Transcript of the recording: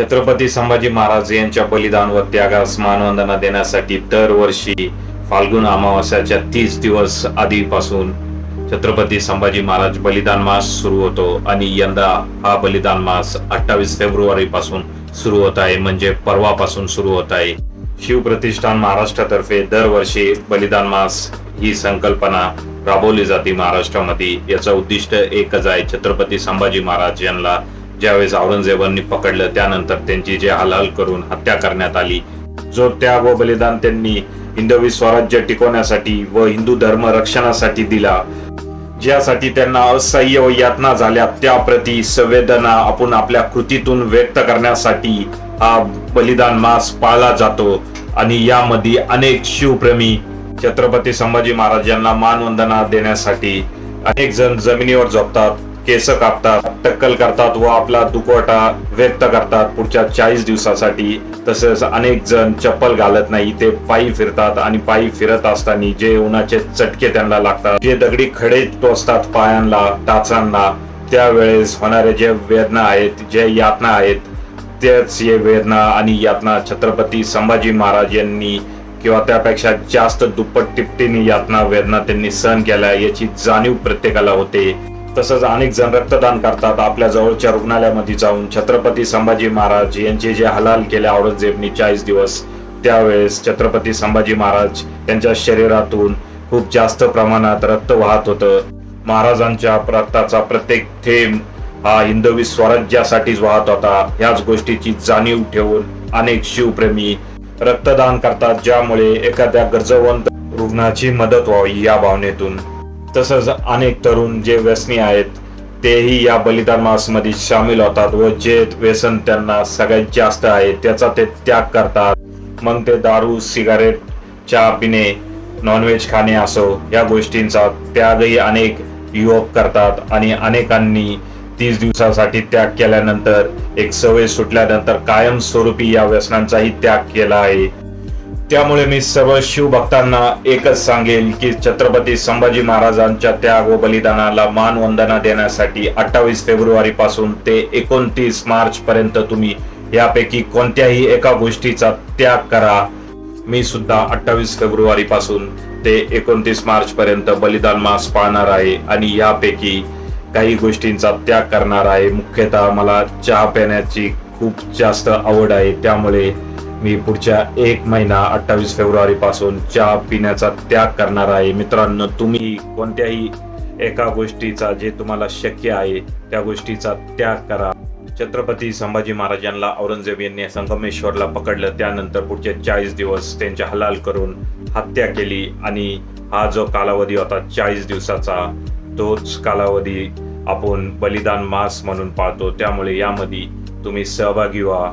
छत्रपती संभाजी महाराज यांच्या बलिदान व त्यागास मानवंदना देण्यासाठी दरवर्षी फाल्गुन अमावास्याच्या तीस दिवस आधीपासून छत्रपती संभाजी महाराज बलिदान मास सुरू होतो आणि यंदा हा बलिदान मास अठ्ठावीस फेब्रुवारी पासून सुरू होत आहे म्हणजे परवापासून सुरू होत आहे. शिवप्रतिष्ठान महाराष्ट्रातर्फे दरवर्षी बलिदान मास ही संकल्पना राबवली जाते महाराष्ट्रामध्ये. याचं उद्दिष्ट एकच आहे छत्रपती संभाजी महाराज यांना ज्यावेळेस औरंगजेबांनी पकडलं त्यानंतर त्यांची जे हलाल करून हत्या करण्यात आली. जो त्याग व बलिदान त्यांनी हिंदवी स्वराज्य टिकवण्यासाठी व हिंदू धर्म रक्षणासाठी दिला. ज्यासाठी त्यांना असह्य व यातना झाल्या त्याप्रती संवेदना आपण आपल्या कृतीतून व्यक्त करण्यासाठी हा बलिदान मास पाळला जातो. आणि यामध्ये अनेक शिवप्रेमी छत्रपती संभाजी महाराज यांना मानवंदना देण्यासाठी अनेक जण जमिनीवर झोपतात. केस कापतात टक्कल करतात व आपला दुखवटा व्यक्त करतात पुढच्या चाळीस दिवसासाठी. तसेच अनेक जण चप्पल घालत नाही ते पायी फिरतात आणि पायी फिरत असताना जे उन्हाचे चटके त्यांना लागतात. जे दगडी खडे टोचतात पायांना टाचांना त्यावेळेस होणारे जे वेदना आहेत जे यातना आहेत त्याच हे वेदना आणि यातना. छत्रपती संभाजी महाराज यांनी किंवा त्यापेक्षा जास्त दुप्पट टिपटीने यातना वेदना त्यांनी सहन केल्या याची जाणीव प्रत्येकाला होते. तसंच अनेक जण रक्तदान करतात. आपल्या जवळच्या रुग्णालयामध्ये जाऊन छत्रपती संभाजी महाराज यांचे जे हलाल केले औरंगजेबनी चाळीस दिवस त्यावेळेस छत्रपती संभाजी महाराज यांच्या शरीरातून खूप जास्त प्रमाणात रक्त वाहत होतं. महाराजांच्या रक्ताचा प्रत्येक थेंब हा हिंदवी स्वराज्यासाठीच वाहत होता. ह्याच गोष्टीची जाणीव ठेवून अनेक शिवप्रेमी रक्तदान करतात ज्यामुळे एखाद्या गरजवंत रुग्णाची मदत व्हावी या भावनेतून. तसंच अनेक तरुण जे व्यसनी आहेत तेही या बलिदान मासमध्ये सामील होतात व जे व्यसन त्यांना सगळ्यात जास्त आहे त्याचा ते त्याग करतात. मग ते दारू सिगारेट चहा पिणे नॉनव्हेज खाणे असो या गोष्टींचा त्यागही अनेक युवक करतात आणि अनेकांनी तीस दिवसासाठी त्याग केल्यानंतर एक सवय सुटल्यानंतर कायमस्वरूपी या व्यसनांचाही त्याग केला आहे. त्यामुळे मी सर्व शिवभक्तांना एकच सांगेल की छत्रपती संभाजी महाराजांच्या त्याग व बलिदानाला मानवंदना देण्यासाठी अठ्ठावीस फेब्रुवारी पासून ते एकोणतीस मार्च पर्यंत तुम्ही यापैकी कोणत्याही एका गोष्टीचा त्याग करा. मी सुद्धा अठ्ठावीस फेब्रुवारी पासून ते एकोणतीस मार्च पर्यंत बलिदान मास पाळणार आहे आणि यापैकी काही गोष्टींचा त्याग करणार आहे. मुख्यतः मला चहा पिण्याची खूप जास्त आवड आहे. त्यामुळे मी पुढच्या एक महिना अठ्ठावीस फेब्रुवारी पासून चहा पिण्याचा त्याग करणार आहे. मित्रांनो तुम्ही कोणत्याही एका गोष्टीचा जे तुम्हाला शक्य आहे त्या गोष्टीचा त्याग करा. छत्रपती संभाजी महाराजांना औरंगजेब यांनी संगमेश्वरला पकडलं. त्यानंतर पुढचे चाळीस दिवस त्यांच्या हलाल करून हत्या केली आणि हा जो कालावधी होता चाळीस दिवसाचा तोच कालावधी आपण बलिदान मास म्हणून पाळतो त्यामुळे यामध्ये तुम्ही सहभागी व्हा.